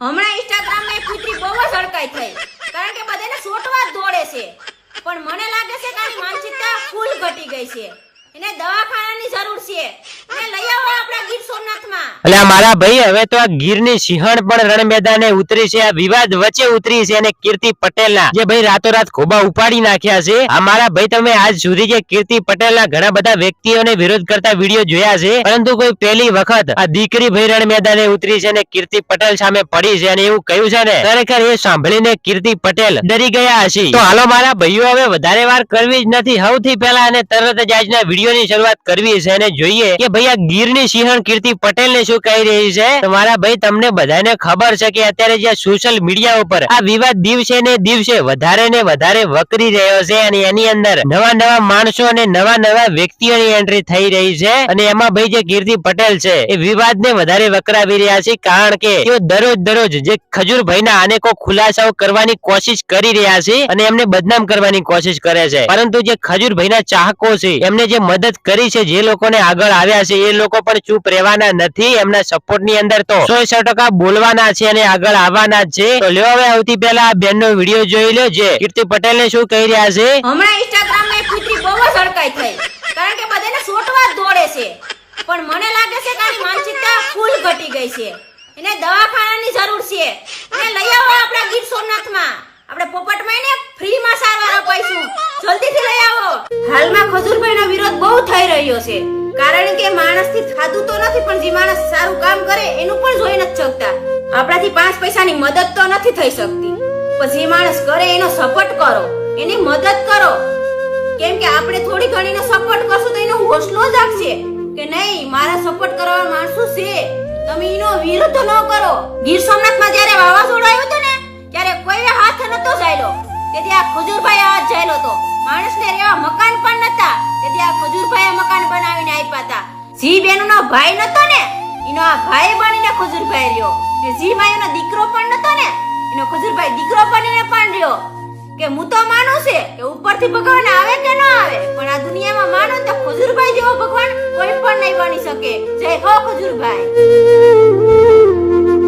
હમણાં ઇન્સ્ટાગ્રામમાં કૂતરી બહુ જ હડકાઈ થઈ. કારણ કે બધાને સોટવા દોડે છે. પણ મને લાગે છે કે આની માનસિકતા ફૂલ ઘટી ગઈ છે. એને દવાખાનાની જરૂર છે એને લઈ આવો આપણા ગીર સોમનાથમાં એટલે મારા ભાઈ હવે તો આ ગીરની સિંહણ પણ રણ મેદાને ઉતરી છે, આ વિવાદ વચ્ચે ઉતરી છે અને કીર્તિ પટેલના, જે ભાઈ રાતોરાત ખોબા ઉપાડી નાખ્યા છે. આ મારા ભાઈ તમે આજ સુધી જે કીર્તિ પટેલના ઘણા બધા વ્યક્તિઓને વિરોધ કરતા વીડિયો જોયા છે, પરંતુ કોઈ પહેલી વખત આ દીકરી ભાઈ રણ મેદાને ઉતરી છે અને કીર્તિ પટેલ સામે પડી છે અને એવું કહ્યું છે ને, ખરેખર એ સાંભળીને કીર્તિ પટેલ ડરી ગયા હશે. તો હાલો મારા ભાઈઓ, હવે વધારે વાર કરવી જ નથી. સૌથી પહેલા અને તરત જ આજના વિડીયોની શરૂઆત કરવી છે અને જોઈએ કે ભાઈ આ ગીરની સિંહણ કીર્તિ પટેલ ને શું કહી રહી છે. તો મારા ભાઈ, તમને બધાને ખબર છે કે અત્યારે જે સોશિયલ મીડિયા ઉપર આ વિવાદ દિવસે ને દિવસે વધારે ને વધારે વકરી રહ્યો છે અને એની અંદર નવા નવા માણસો અને નવા નવા વ્યક્તિઓની એન્ટ્રી થઈ રહી છે. અને એમાં ભાઈ જે કીર્તિ પટેલ છે, એ વિવાદને વધારે વકરાવી રહ્યા છે કારણ કે તેઓ દરરોજ દરરોજ જે ખજૂરભાઈના અનેકો ખુલાસાઓ કરવાની કોશિશ કરી રહ્યા છે અને એમને બદનામ કરવાની કોશિશ કરે છે. પરંતુ જે ખજૂરભાઈના ચાહકો છે, એમને જે મદદ કરી છે, જે લોકોને આગળ આવ્યા છે, એ લોકો પણ ચૂપ રહેવાના નથી એમના સપોર્ટની અંદર તો. સો સો ટકા બોલવાના છે અને આગળ આવવાના છે. તો લ્યો હવે આવતી પહેલા આ બેનનો વીડિયો જોઈ લો જે કીર્તિ પટેલ ને શું કહી રહ્યા છે? હમણાં ઇન્સ્ટાગ્રામમાં એક કુતરી બહુ જ થઈ. કારણ કે બધાને સોટવા દોડે છે. પણ મને લાગે છે કે માનસિકતા ફૂલ ઘટી ગઈ છે. એને દવાખાનાની જરૂર છે. એને લઈ આવો આપણા ગીર સોમનાથમાં. આપણે પોપટમાં જલ્દીથી લઈ આવો. હાલમાં ખજૂરભાઈનો વિરોધ બહુ થઈ રહ્યો છે. કારણ કે માણસથી થાતું તો નથી, પણ જે માણસ સારું કામ કરે, એનું પણ જોઈ નથી શકતા. આપણાથી પાંચ પૈસાની મદદ તો નથી થઈ શકતી. પણ જે માણસ કરે, એનો સપોર્ટ કરો. એની મદદ કરો. કેમ કે આપણે થોડી ઘણીનો સપોર્ટ કરશું તો એનો હોસલો જાગશે કે નહીં, મારા સપોર્ટ કરવા માણસો છે. તમે એનો વિરુદ્ધ ન કરો. ગીર સોમનાથમાં જ્યારે વાવાઝોડું આવ્યું હતું ને, ત્યારે કોઈ હાથ નતો ચાલ્યો. તેથી આ ખજૂરભાઈ હાથ ચાલ્યો તો માણસને રહેવા મકાન પણ નતા. તેથી આ ખજૂરભાઈએ મકાન બનાવીને આપ્યા હતા. જી બેનનો ભાઈ નતો ને? એનો આ ભાઈ બનીને ખજૂરભાઈ રહ્યો. ને જી માયુનો દીકરો પણ નતો ને? એનો ખજૂરભાઈ દીકરો બનીને પણ રહ્યો. કે હું તો માનું છે કે ઉપરથી ભગવાન આવે કે ન આવે? પણ આ દુનિયામાં માનો તો ખજૂરભાઈ જેવો ભગવાન કોઈ પણ નહીં બની શકે. જય હો ખજૂરભાઈ.